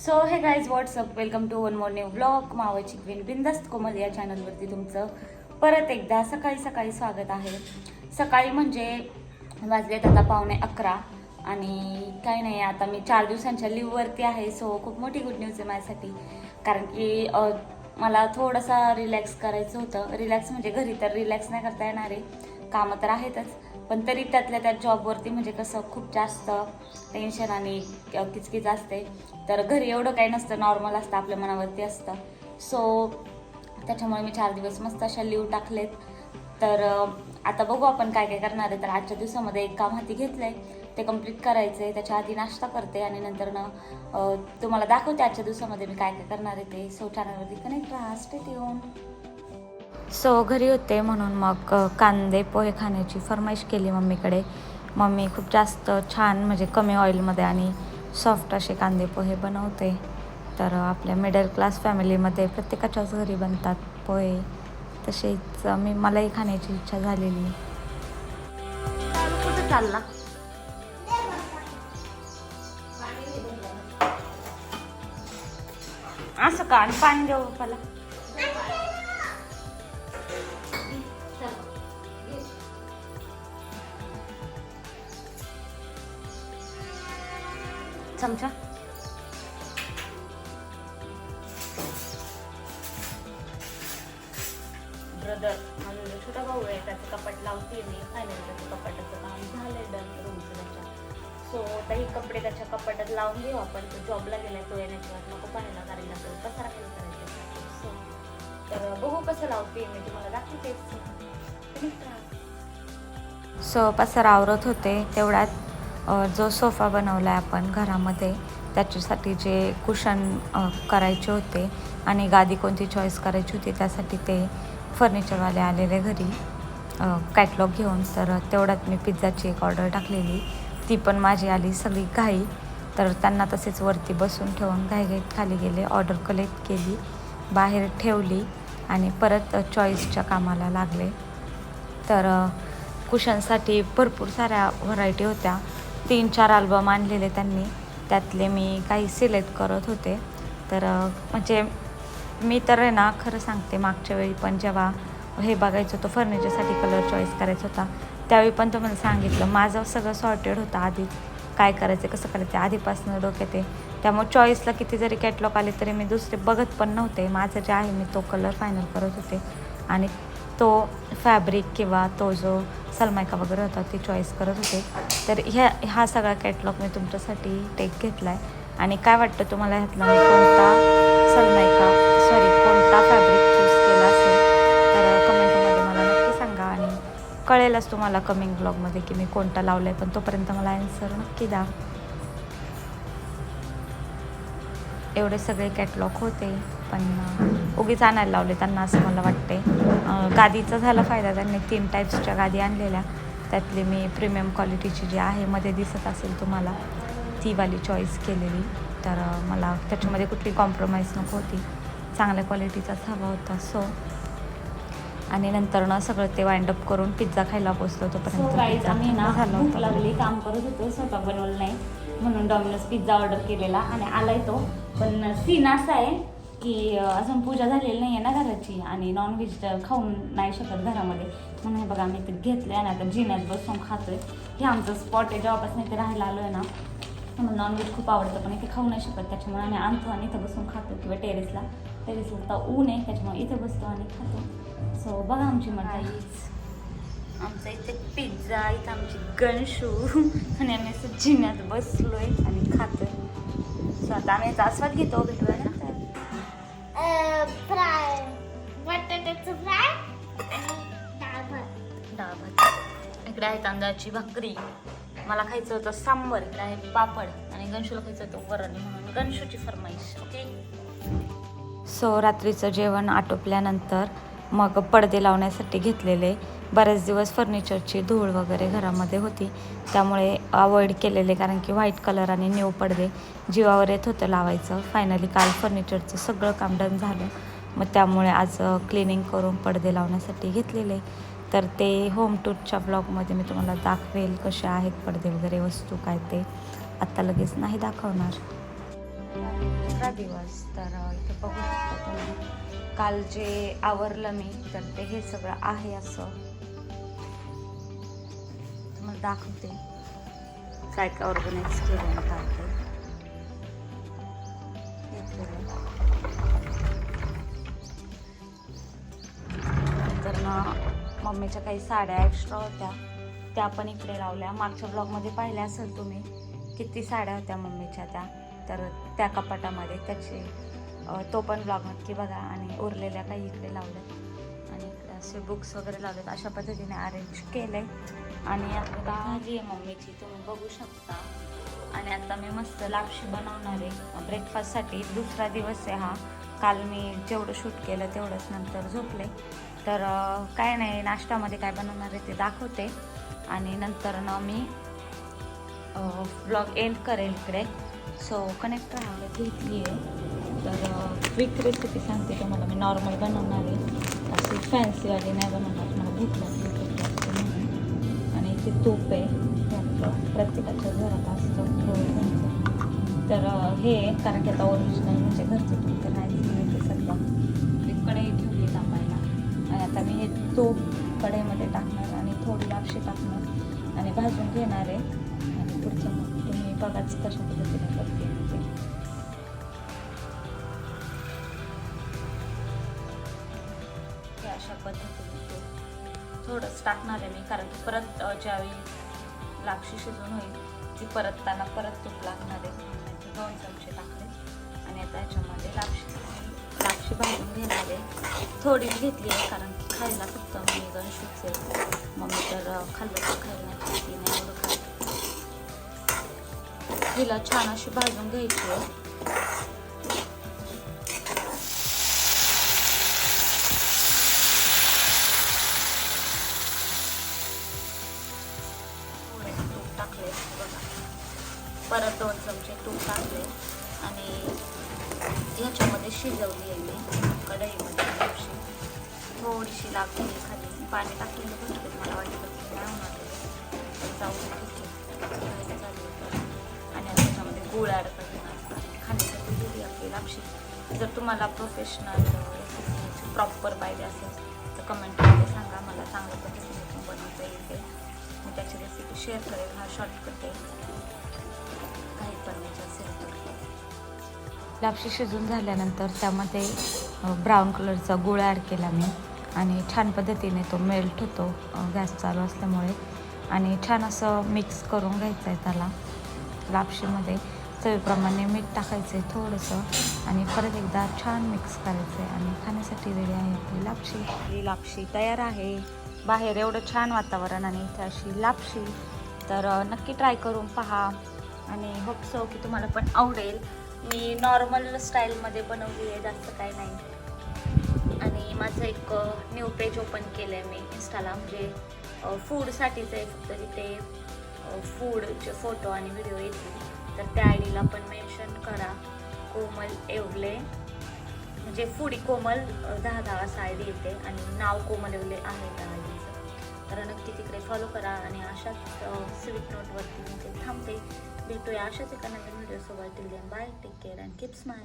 So hey guys what's up welcome to one more new blog मावाची queen बिंदस्त कोमल या चॅनलवरती तुमचं परत एकदा सकाळी सकाळी स्वागत आहे. सकाळी म्हणजे वाजलेत आता पावणे अकरा आणि काही नाही आता मी चार दिवसांच्या लिव्हवरती आहे सो खूप मोठी गुड न्यूज आहे माझ्यासाठी. कारण की मला थोडासा रिलॅक्स करायचं होतं. रिलॅक्स म्हणजे घरी तर रिलॅक्स नाही करता येणार आहे. कामं तर आहेतच. पण तरी त्यातल्या त्या जॉबवरती म्हणजे कसं खूप जास्त टेन्शन आणि किचकिच असते. तर घरी एवढं काही नसतं नॉर्मल असतं आपल्या मनावरती असतं. सो त्याच्यामुळे मी चार दिवस मस्त अशा लिव्ह टाकलेत. तर आता बघू आपण काय काय करणार आहे. तर आजच्या दिवसामध्ये एक काम हाती घेतलं आहे ते कंप्लीट करायचं आहे त्याच्या आधी नाश्ता करते आणि नंतर ना तुम्हाला दाखवते आजच्या दिवसामध्ये मी काय काय करणार आहे ते. सो चॅनलवरती कनेक्ट राहा. स्टेट येऊन सो घरी होते म्हणून मग कांदे पोहे खाण्याची फरमाईश केली मम्मीकडे. मम्मी खूप जास्त छान म्हणजे कमी ऑइलमध्ये आणि सॉफ्ट असे कांदे पोहे बनवते. तर आपल्या मिडल क्लास फॅमिलीमध्ये प्रत्येकाच्याच घरी बनतात पोहे. तसेच मी मलाही खाण्याची इच्छा झालेली. कुठं चालला? असं का? आणि पाणी देऊ बाप्पाला चमचा. ब्रदर छोटा भाऊ आहे त्याचं कपाट लावते मी. फायनल त्याचं कपाटाचं काम झालंय डन रूमचं त्याच्या सो कपडे त्याच्या कपाटात लावून घेऊ आपण. तो जॉबला गेलाय तो येण्याची वाट नको पाहायला कारण लागेल कसा राखेल करायचं. सो तर बघू कसं लावते मी तुम्हाला दाखवते. सो पसारा आवरत होते तेवढ्यात जो सोफा बनवला आहे आपण घरामध्ये त्याच्यासाठी जे कुशन करायचे होते आणि गादी कोणती चॉईस करायची होती त्यासाठी ते फर्निचरवाले आलेले घरी. कॅटलॉग घेऊन तर तेवढ्यात मी पिझ्झाची एक ऑर्डर टाकलेली. ती पण माझी आली सगळी घाई. तर त्यांना तसेच वरती बसून ठेवून घाईघाईत खाली गेले ऑर्डर कलेक्ट केली बाहेर ठेवली आणि परत चॉईसच्या कामाला लागले. तर कुशनसाठी भरपूर साऱ्या व्हरायटी होत्या. तीन चार अल्बम आणलेले त्यांनी. त्यातले मी काही सिलेक्ट करत होते. तर म्हणजे मी तर आहे ना खरं सांगते मागच्या वेळी पण जेव्हा हे बघायचं होतं फर्निचरसाठी कलर चॉईस करायचा होता त्यावेळी पण तुम्हाला सांगितलं माझं सगळं सॉर्टेड होतं आधी. काय करायचं कसं करायचं आधीपासून डोक्यात ते त्यामुळे चॉईसला किती जरी कॅटलॉग आले तरी मी दुसरे बघत पण नव्हते. माझं जे आहे मी तो कलर फायनल करत होते. आणि तो फॅब्रिक किंवा तो जो सलमायका वगैरे होता ती चॉईस करत होते. तर ह्या हा सगळा कॅटलॉग मी तुमच्यासाठी टेक घेतला आहे आणि काय वाटतं तुम्हाला ह्यातला मी कोणता सलमायका सॉरी कोणता फॅब्रिक चूज केला असेल? तर कमेंटमध्ये मला नक्की सांगा आणि कळेलच तुम्हाला कमिंग ब्लॉगमध्ये की मी कोणता लावला आहे पण तोपर्यंत मला ॲन्सर नक्की द्या. एवढे सगळे कॅटलॉग होते पण उगीच आणायला लावले त्यांना असं मला वाटते गादीचा झाला फायदा त्यांनी तीन टाईप्सच्या गादी आणलेल्या. त्यातली मी प्रीमियम क्वालिटीची जी आहे मध्ये दिसत असेल तुम्हाला ती वाली चॉईस केलेली. तर मला त्याच्यामध्ये कुठली कॉम्प्रोमाइज नको होती. चांगल्या क्वालिटीचाच हवा होता सो आणि नंतर ना सगळं ते वाइंड अप करून पिझ्झा खायला पोचलो तोपर्यंत. आम्ही ना भूक लागली काम करत होतो स्वयंपाक बनवलं नाही. म्हणून डॉमिनोज पिझ्झा ऑर्डर केलेला आणि आलाय तो. पण सीन असा आहे की अजून पूजा झालेली नाही आहे ना घराची आणि नॉनव्हेज खाऊन नाही शकत घरामध्ये. म्हणून बघा आम्ही ते घेतलं आहे ना आता जिन्यात बसून खातोय. हे आमचं स्पॉट आहे जेव्हापासून इथे राहायला आलो आहे ना मला नॉनव्हेज खूप आवडतं पण इथे खाऊ नाही शकत. त्याच्यामुळे आम्ही आणतो आणि इथं बसून खातो किंवा टेरेसला टेरेसला तर ऊन आहे त्याच्यामुळे इथे बसतो आणि खातो. सो बघा आमची मजा. आमचा इथे पिझ्झा इथं आमची गणशू. आणि आम्ही असं जिन्यात आहे आणि खातो सो आता आम्ही याचा आस्वाद घेतो भेटूया फ्राय बटाट्याचं फ्राय आणि डाळ भात. डाळ भात. इकडे आहे तांदळाची भाकरी. मला खायचं होतं सांबर इकडे आहे पापड आणि गणशूला खायचं होतं वरण म्हणून गणशूची फरमाईश ओके? सो रात्रीचं जेवण आटोपल्यानंतर मग पडदे लावण्यासाठी घेतलेले बरेच दिवस फर्निचरची धूळ वगैरे घरामध्ये होती. त्यामुळे अवॉइड केलेले कारण की व्हाईट कलर आणि न्यू पडदे जीवावर येत होतं लावायचं. फायनली काल फर्निचरचं सगळं काम डन झालं. मग त्यामुळे आज क्लिनिंग करून पडदे लावण्यासाठी घेतलेले. तर ते होम टूरच्या ब्लॉगमध्ये मी तुम्हाला दाखवेल कसे आहेत पडदे वगैरे वस्तू काय ते. आत्ता लगेच नाही दाखवणार. दुसरा दिवस तर इथे बघू शकता तुम्ही. काल जे आवरलं मी तर ते हे सगळं आहे असं. दाखवते. काय काय ऑर्गनाईज केलं आणि काय नंतर ना मम्मीच्या काही साड्या एक्स्ट्रा होत्या. त्या पण इकडे लावल्या. मागच्या ब्लॉगमध्ये पाहिल्या असेल तुम्ही किती साड्या होत्या मम्मीच्या त्या. तर त्या कपाटामध्ये त्याचे तो पण ब्लॉग नक्की बघा आणि उरलेल्या काही इकडे लावल्यात. आणि इकडे असे बुक्स वगैरे लावलेत अशा पद्धतीने अरेंज केलं आहे आणि आता झाली आहे मम्मीची तुम्ही बघू शकता. आणि आता मी मस्त लापशी बनवणार आहे. ब्रेकफास्टसाठी दुसरा दिवस आहे हा. काल मी जेवढं शूट केलं तेवढंच नंतर झोपले. तर काय नाही नाश्त्यामध्ये काय बनवणार आहे ते दाखवते. आणि नंतर ना मी ब्लॉग एंड करेल इकडे. सो कनेक्ट राहायला घेतली आहे तर क्विक रेसिपी सांगते तुम्हाला. मी नॉर्मल बनवणार आहे. अशी फॅन्सीवाली नाही बनवणार. मला भूक लागली. ती तूप आहे. आपलं प्रत्येकाच्या घरात असतं तर हे आहे, कारण की आता ओरिजिनल म्हणजे घरचं तूप तर नाही मिळते सध्या. ती कढई ठेवली तापायला. आणि आता मी हे तूप कढईमध्ये टाकणार आणि थोडी लापशी टाकणार. आणि भाजून घेणार आहे. आणि पुढचं मग तुम्ही बघाच कशा पद्धतीने करते. हे अशा पद्धतीने थोडंच टाकणार आहे मी कारण की परत ज्यावेळी लापशी शिजून होईल ती परतताना परत तूप लागणार आहे. म्हणून दोन चमचे टाकले. आणि आता याच्यामध्ये लापशी लापशी भाजून घेणार आहे. थोडीच घेतली आहे कारण की खायला फक्त मी गण आहे मम्मी तर खाल्लं तर खायला ती नाही एवढं खात. हिला छान अशी भाजून घ्यायची आहे. टाकले बघा परत दोन चमचे तूप टाकले. आणि ह्याच्यामध्ये शिजवली आहे मी. कढईमध्ये लापशी थोडीशी लागली खाली पाणी टाकलेलं भरपूर मला वाटतं की नाही होणार आहे. जाऊ दे, ठीक आहे आणि त्याच्यामध्ये गुळ ॲड करणार खाण्यासाठी दिली आपली लापशी जर तुम्हाला प्रोफेशनल रेसिपी प्रॉपर पाहिजे असेल तर कमेंटमध्ये सांगा. मला चांगल्या पद्धतीने बनवता येईल ते. मी त्याची रेसिपी शेअर करेल. हा शॉर्टकट आहे. काही बनवायचं असेल तर लापशी शिजून झाल्यानंतर त्यामध्ये ब्राऊन कलरचा गुळ ॲड केला मी. आणि छान पद्धतीने तो मेल्ट होतो. गॅस चालू असल्यामुळे. आणि छान असं मिक्स करून घ्यायचं आहे त्याला. लापशीमध्ये चवीप्रमाणे मीठ टाकायचं आहे थोडंसं. आणि परत एकदा छान मिक्स करायचं आहे. आणि खाण्यासाठी रेडी आहे आपली लापशी. ही लापशी तयार आहे. बाहेर एवढं छान वातावरण आणि इथे अशी लापशी. तर नक्की ट्राय करून पहा. आणि होप सो की तुम्हाला पण आवडेल. मी नॉर्मल स्टाईलमध्ये बनवली आहे जास्त काय नाही. आणि माझं एक न्यू पेज ओपन केलं आहे मी इन्स्टाला म्हणजे फूडसाठीच आहे फक्त तिथे फूडचे फोटो आणि व्हिडिओ येतील. तर त्या आय डीला पण मेन्शन करा. कोमल एवले. म्हणजे फुडी कोमल दहा दहा असा आय डी येते आणि नाव कोमल एवढे आहे त्या आय डीचं तर नक्की तिकडे फॉलो करा आणि अशाच स्वीट नोटवरती मी ते थांबते. भेटूया अशाच एका नवीन व्हिडिओसोबत till then bye take care and keeps my